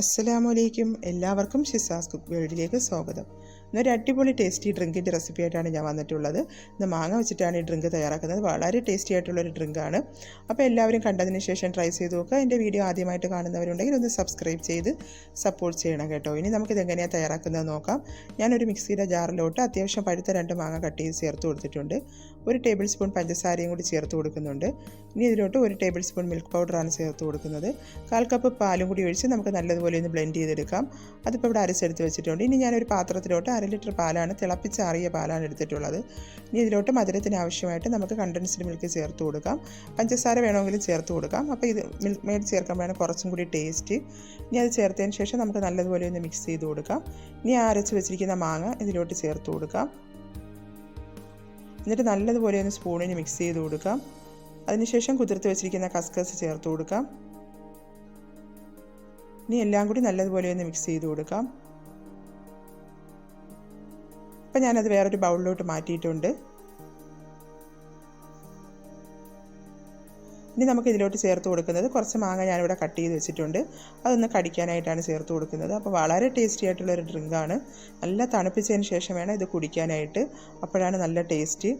അസ്സലാമലൈക്കും. എല്ലാവർക്കും ഷിസാസ് കുക്ക് വേൾഡിലേക്ക് സ്വാഗതം. ഇന്നൊരു അടിപൊളി ടേസ്റ്റി ഡ്രിങ്കിന്റെ റെസിപ്പി ആയിട്ടാണ് ഞാൻ വന്നിട്ടുള്ളത്. ഇന്ന് മാങ്ങ വെച്ചിട്ടാണ് ഈ ഡ്രിങ്ക് തയ്യാറാക്കുന്നത്. വളരെ ടേസ്റ്റി ആയിട്ടുള്ളൊരു ഡ്രിങ്കാണ്. അപ്പോൾ എല്ലാവരും കണ്ടതിന് ശേഷം ട്രൈ ചെയ്ത് നോക്കുക. എന്റെ വീഡിയോ ആദ്യമായിട്ട് കാണുന്നവരുണ്ടെങ്കിൽ ഒന്ന് സബ്സ്ക്രൈബ് ചെയ്ത് സപ്പോർട്ട് ചെയ്യണം കേട്ടോ. ഇനി നമുക്കിത് എങ്ങനെയാണ് തയ്യാറാക്കുന്നത് നോക്കാം. ഞാനൊരു മിക്സിയുടെ ജാറിലോട്ട് അത്യാവശ്യം പഴുത്ത രണ്ട് മാങ്ങ കട്ട് ചെയ്ത് ചേർത്ത് കൊടുത്തിട്ടുണ്ട്. ഒരു ടേബിൾ സ്പൂൺ പഞ്ചസാരയും കൂടി ചേർത്ത് കൊടുക്കുന്നുണ്ട്. ഇനി ഇതിലോട്ട് ഒരു ടേബിൾ സ്പൂൺ മിൽക്ക് പൗഡറാണ് ചേർത്ത് കൊടുക്കുന്നത്. കാൽ കപ്പ് പാലും കൂടി ഒഴിച്ച് നമുക്ക് നല്ലതുപോലെ ഒന്ന് ബ്ലെൻഡ് ചെയ്തെടുക്കാം. അതിപ്പോൾ ഇവിടെ അരച്ചെടുത്ത് വെച്ചിട്ടുണ്ട്. ഇനി ഞാനൊരു പാത്രത്തിലോട്ട് അര ലിറ്റർ പാലാണ് തിളപ്പിച്ച് തിളപ്പിച്ചാറിയ പാലാണ് എടുത്തിട്ടുള്ളത്. ഇനി ഇതിലോട്ട് മധുരത്തിന് ആവശ്യമായിട്ട് നമുക്ക് കണ്ടൻസ്ഡ് മിൽക്ക് ചേർത്ത് കൊടുക്കാം. പഞ്ചസാര വേണമെങ്കിൽ ചേർത്ത് കൊടുക്കാം. അപ്പോൾ ഇത് മിൽക്ക് മെയ്ഡ് ചേർക്കുമ്പോഴാണ് കുറച്ചും കൂടി ടേസ്റ്റ് ഇനി അത് ചേർത്തതിന് ശേഷം നമുക്ക് നല്ലതുപോലെ ഒന്ന് മിക്സ് ചെയ്ത് കൊടുക്കാം. ഇനി അരച്ച് വെച്ചിരിക്കുന്ന മാങ്ങ ഇതിലോട്ട് ചേർത്ത് കൊടുക്കാം. എന്നിട്ട് നല്ലതുപോലെ ഒന്ന് സ്പൂണിന് മിക്സ് ചെയ്ത് കൊടുക്കാം. അതിനുശേഷം കുതിർത്ത് വെച്ചിരിക്കുന്ന കസ്കസ് ചേർത്ത് കൊടുക്കാം. ഇനി എല്ലാം കൂടി നല്ലതുപോലെ ഒന്ന് മിക്സ് ചെയ്ത് കൊടുക്കാം. അപ്പം ഞാനത് വേറൊരു ബൗളിലോട്ട് മാറ്റിയിട്ടുണ്ട്. ഇനി നമുക്ക് ഇതിലോട്ട് ചേർത്ത് കൊടുക്കുന്നത് കുറച്ച് മാങ്ങ ഞാനിവിടെ കട്ട് ചെയ്ത് വെച്ചിട്ടുണ്ട്. അതൊന്ന് കടിക്കാനായിട്ടാണ് ചേർത്ത് കൊടുക്കുന്നത്. അപ്പോൾ വളരെ ടേസ്റ്റി ആയിട്ടുള്ളൊരു ഡ്രിങ്കാണ് നല്ല തണുപ്പിച്ചതിന് ശേഷം വേണം ഇത് കുടിക്കാനായിട്ട്. അപ്പോഴാണ് നല്ല ടേസ്റ്റ്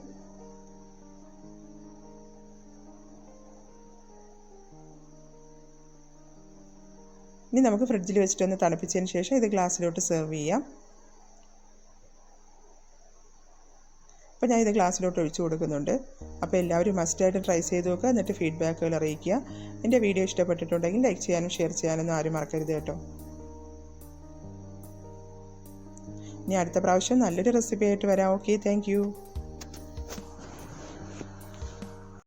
ഇനി നമുക്ക് ഫ്രിഡ്ജിൽ വെച്ചിട്ട് ഒന്ന് തണുപ്പിച്ചതിന് ശേഷം ഇത് ഗ്ലാസ്സിലോട്ട് സെർവ് ചെയ്യാം. അപ്പോൾ ഞാൻ ഇത് ഗ്ലാസ്സിലോട്ട് ഒഴിച്ചു കൊടുക്കുന്നുണ്ട്. അപ്പോൾ എല്ലാവരും മസ്റ്റായിട്ട് ട്രൈ ചെയ്ത് നോക്കുക എന്നിട്ട് ഫീഡ്ബാക്കുകൾ അറിയിക്കുക. എന്റെ വീഡിയോ ഇഷ്ടപ്പെട്ടിട്ടുണ്ടെങ്കിൽ ലൈക്ക് ചെയ്യാനും ഷെയർ ചെയ്യാനൊന്നും ആരും മറക്കരുത് കേട്ടോ. ഇനി അടുത്ത പ്രാവശ്യം നല്ലൊരു റെസിപ്പി ആയിട്ട് വരാം. Okay thank